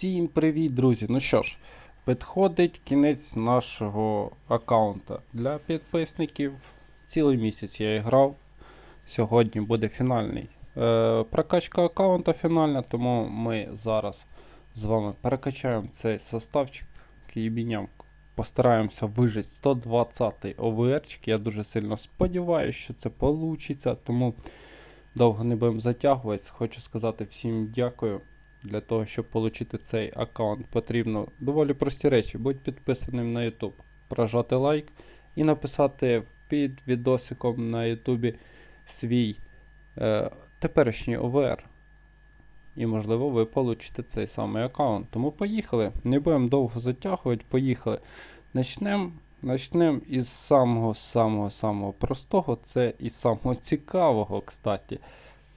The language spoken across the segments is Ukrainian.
Всім привіт, друзі! Ну що ж, підходить кінець нашого аккаунта. Для підписників цілий місяць я грав. Сьогодні буде фінальний. Е, прокачка аккаунта фінальна, тому ми зараз з вами перекачаємо цей составчик києбіням. Постараємося вижити 120 оверчик. Я дуже сильно сподіваюся, що це вийде, тому довго не будемо затягуватися. Хочу сказати всім дякую. Для того, щоб отримати цей аккаунт, потрібно доволі прості речі. Будь підписаним на YouTube, прожати лайк і написати під відосиком на YouTube свій е, теперішній ОВР. І, можливо, ви получите цей самий аккаунт. Тому поїхали. Не будемо довго затягувати, поїхали. Начнемо начнем із самого-самого-самого простого, це і самого цікавого, кстати.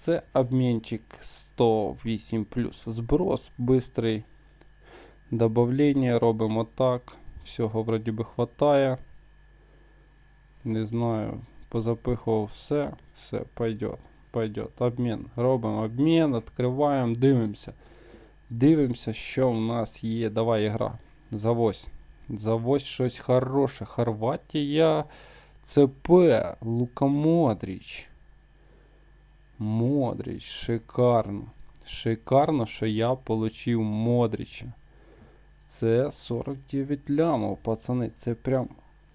Це обмінчик 108 плюс Зброс бистрий. Добавлення робимо так. Всього вроді би хватає. Не знаю, позапихував все. Все, пойдет. Пойдет. Обмін. Робимо обмін, відкриваємо, дивимося. Дивимося, що в нас є. Давай ігра. Завозь. Завозь щось хороше. Хорватія. ЦП. Лука Модріч. Шикарно. Шикарно, що я получив Модріча. Це 49 лямов, пацани. Це прям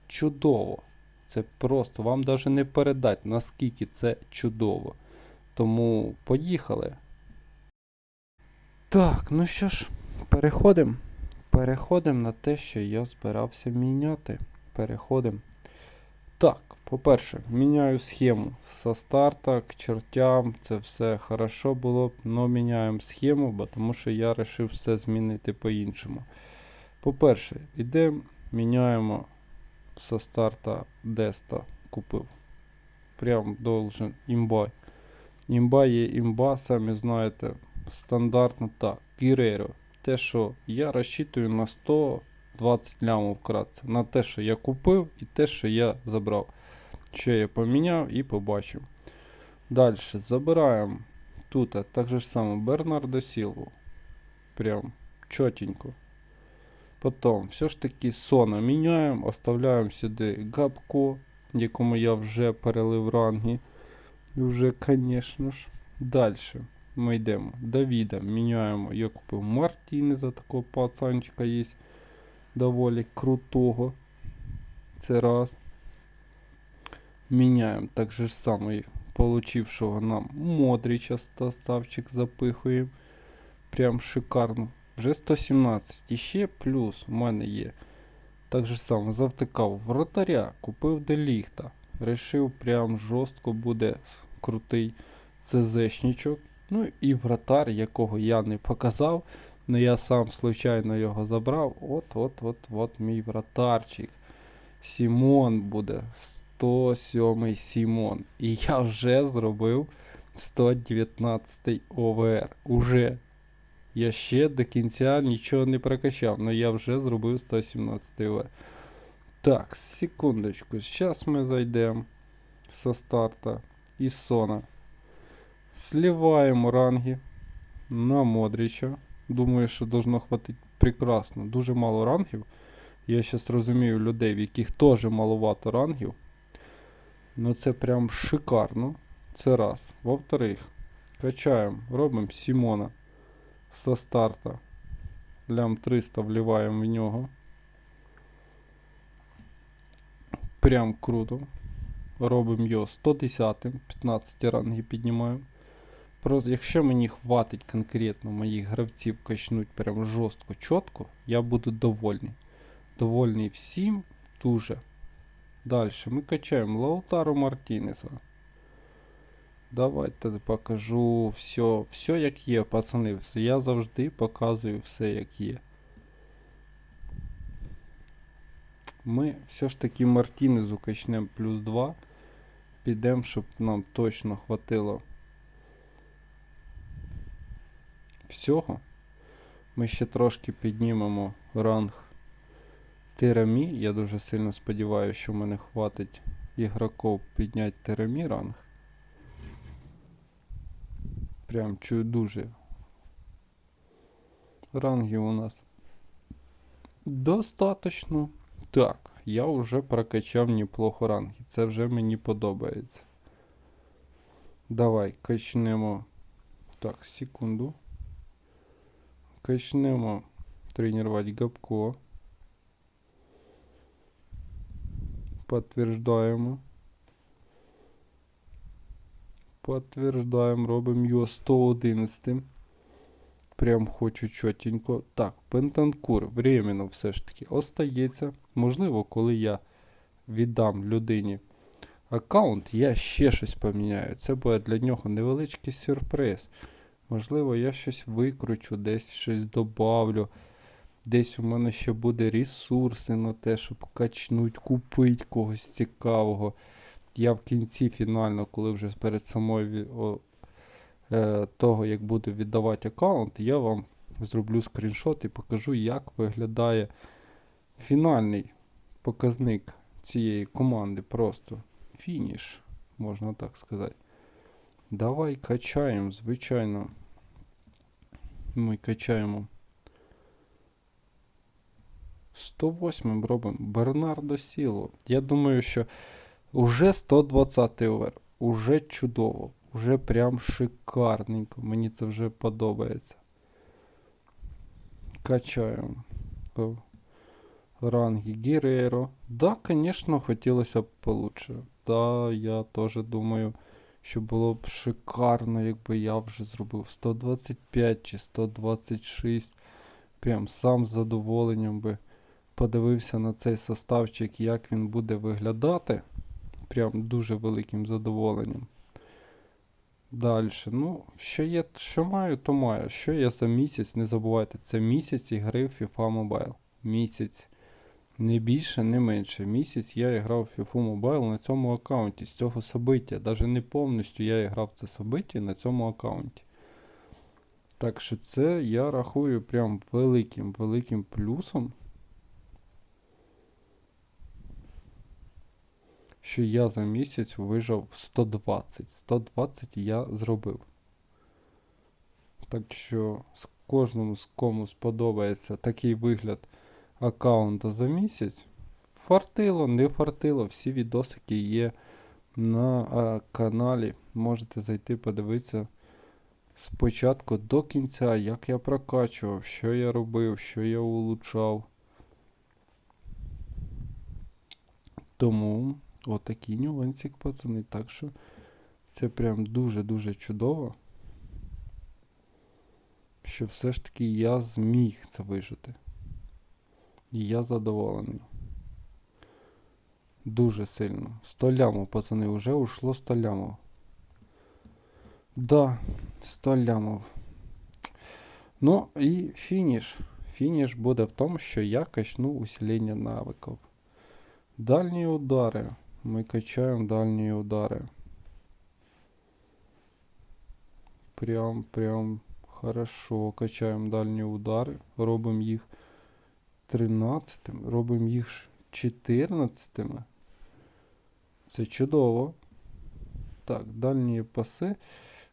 чудово. Це просто вам навіть не передати, наскільки це чудово. Тому поїхали. Так, ну що ж, переходимо. Переходимо на те, що я збирався міняти. Переходимо. Так, по-перше, міняю схему со старта к чертям. Це все хорошо було б, але міняємо схему, бо тому що я вирішив все змінити по-іншому. По-перше, йдемо, міняємо со старта Деста купив. Прям должен імба. Імба є імба, самі знаєте, стандартно так. Гірейро. Те, що я розчитую на 100 20 лямов вкратце. На те, що я купив, і те, що я забрав. Що я поміняв і побачив. Далі забираємо тут так же ж саме Бернардо Сілву. Прям чотенько. Потім все ж таки Сона міняємо, оставляємо сюди Габко, якому я вже перелив ранги. Вже, звісно ж. Далі ми йдемо. Давіда міняємо. Я купив Мартінеза, такого пацанчика є доволі крутого. Це раз. Міняємо так же саме получившого нам Модріча ставчик запихуємо. Прям шикарно. Вже 117. І ще плюс у мене є. Так же само завтикав вратаря, купив деліхта. Решив прям жорстко буде крутий ЦЗшничок. Ну і вратар, якого я не показав. Ну я сам случайно його забрав. От-от-от-от мій вратарчик. Сімон буде. 107 Сімон. І я вже зробив 119 ОВР. Уже. Я ще до кінця нічого не прокачав, але я вже зробив 117 ОВР. Так, секундочку. Зараз ми зайдемо со старта із Сона. Сливаємо ранги на Модріча. Думаю, що должно хватити прекрасно. Дуже мало рангів. Я зараз розумію людей, в яких теж маловато рангів. Ну це прям шикарно. Це раз. Во-вторых, качаємо, робимо Сімона со старта. Лям 300 вливаємо в нього. Прям круто. Робимо його 110 15 ранги піднімаємо. Просто якщо мені хватить конкретно моїх гравців качнуть прям жорстко, чітко, я буду довольний. Довольний всім дуже. Далі ми качаємо Лаутару Мартінеса. Давайте покажу все, все як є, пацани. Все. Я завжди показую все як є. Ми все ж таки Мартінезу качнемо плюс 2. Підемо, щоб нам точно хватило всього. Ми ще трошки піднімемо ранг Тирамі. Я дуже сильно сподіваюся, що в мене хватить ігроків підняти Тирамі ранг. Прям чую дуже. Ранги у нас достаточно. Так, я вже прокачав неплохо ранги. Це вже мені подобається. Давай качнемо. Так, секунду. Качнемо тренувати Габко. Подтверждаємо. Подтверждаємо, робимо його 111. Прям хочу чотенько. Так, Пентанкур временно все ж таки остається. Можливо, коли я віддам людині аккаунт, я ще щось поміняю. Це буде для нього невеличкий сюрприз. Можливо, я щось викручу, десь щось добавлю. Десь у мене ще буде ресурси на те, щоб качнуть, купити когось цікавого. Я в кінці фінально, коли вже перед самою о, е, того, як буду віддавати аккаунт, я вам зроблю скріншот і покажу, як виглядає фінальний показник цієї команди. Просто фініш, можна так сказати. Давай качаємо, звичайно. Ми качаємо. 108 робимо Бернардо Сіло. Я думаю, що уже 120 овер. Уже чудово. Уже прям шикарненько. Мені це вже подобається. Качаємо. Ранги Гіреро. Да, звісно, хотілося б получше. Да, я теж думаю, що було б шикарно, якби я вже зробив 125 чи 126. Прям сам з задоволенням би подивився на цей составчик, як він буде виглядати. Прям дуже великим задоволенням. Далі. Ну, що є, що маю, то маю. Що я за місяць, не забувайте, це місяць ігри в FIFA Mobile. Місяць. Не більше, не менше. Місяць я грав в FIFA Mobile на цьому аккаунті з цього собиття. Навіть не повністю я грав це собиття на цьому аккаунті. Так що це я рахую прям великим, великим плюсом. Що я за місяць вижав 120. 120 я зробив. Так що кожному з кому сподобається такий вигляд аккаунта за місяць. Фартило, не фартило, всі відосики є на а, каналі. Можете зайти подивитися спочатку до кінця, як я прокачував, що я робив, що я улучшав. Тому отакий нюансик, пацани. Так що це прям дуже-дуже чудово. Що все ж таки я зміг це вижити. І я задоволений. Дуже сильно. 100 лямов, пацани, вже ушло 100 лямов. Да, 100 лямов. Ну і фініш. Фініш буде в тому, що я качну усилення навиків. Дальні удари. Ми качаємо дальні удари. Прям, прям хорошо качаємо дальні удари. Робимо їх 13, робимо їх 14. Це чудово. Так, дальні паси.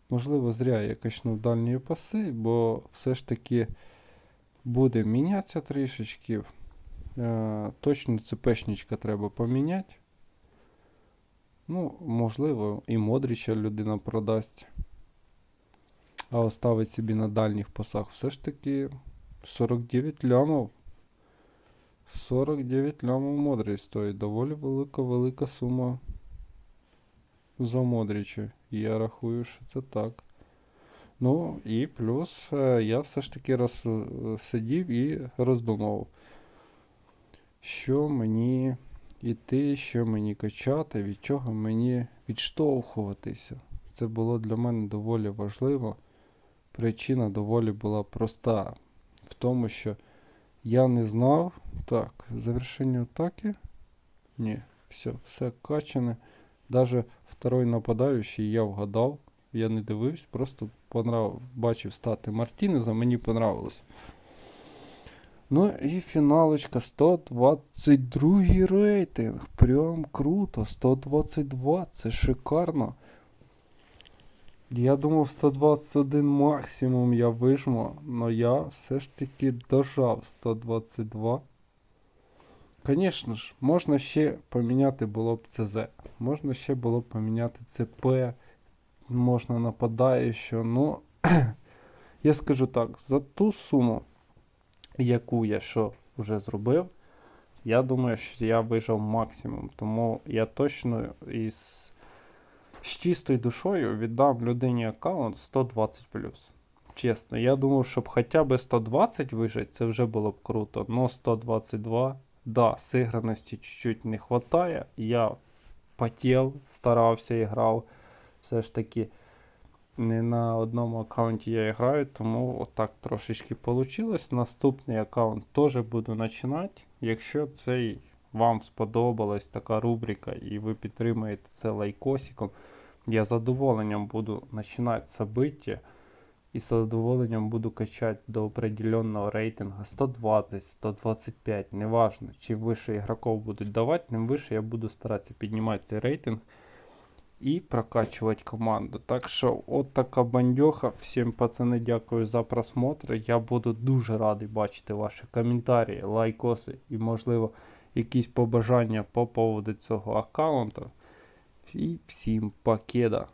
Можливо, зря я качнув дальні паси, бо все ж таки буде мінятися трішечки. Е, точно ЦПшничка треба поміняти. Ну, можливо, і Модріча людина продасть. А оставить собі на дальніх пасах. Все ж таки 49 лямов. 49 лямов Модрич стоїть. Доволі велика велика сума за Модріча. Я рахую, що це так. Ну і плюс е, я все ж таки роз, е, сидів і роздумував, що мені іти, що мені качати, від чого мені відштовхуватися. Це було для мене доволі важливо. Причина доволі була проста. В тому, що я не знав. Так, завершення атаки. Ні, все, все качане. Даже второй нападаючий я вгадав. Я не дивився, просто понрав... бачив стати Мартінеза, мені понравилось. Ну і фіналочка 122 рейтинг. Прям круто. 122. Це шикарно. Я думав 121 максимум я вижму, но я все ж таки дожав 122. Звісно ж, можна ще поміняти було б ЦЗ. Можна ще було б поміняти ЦП. Можна нападаючого. Ну, я скажу так, за ту суму, яку я що вже зробив, я думаю, що я вижав максимум. Тому я точно із з чистою душою віддам людині аккаунт 120 Чесно, я думав, щоб хоча б 120 вижити, це вже було б круто. Но 122, да, сиграності чуть-чуть не хватає. Я потел, старався і грав. Все ж таки не на одному аккаунті я граю, тому отак трошечки вийшло. Наступний аккаунт теж буду починати. Якщо цей вам сподобалась така рубрика і ви підтримуєте це лайкосиком, я задоволенням буду починати события і з задоволенням буду качати до определенного рейтинга 120, 125, неважно, чим вище ігроків будуть давати, тим вище я буду старатися піднімати цей рейтинг і прокачувати команду. Так що от така бандьоха. Всім пацани, дякую за просмотр. Я буду дуже радий бачити ваші коментарі, лайкоси і, можливо, якісь побажання по поводу цього аккаунту. І всім покеда.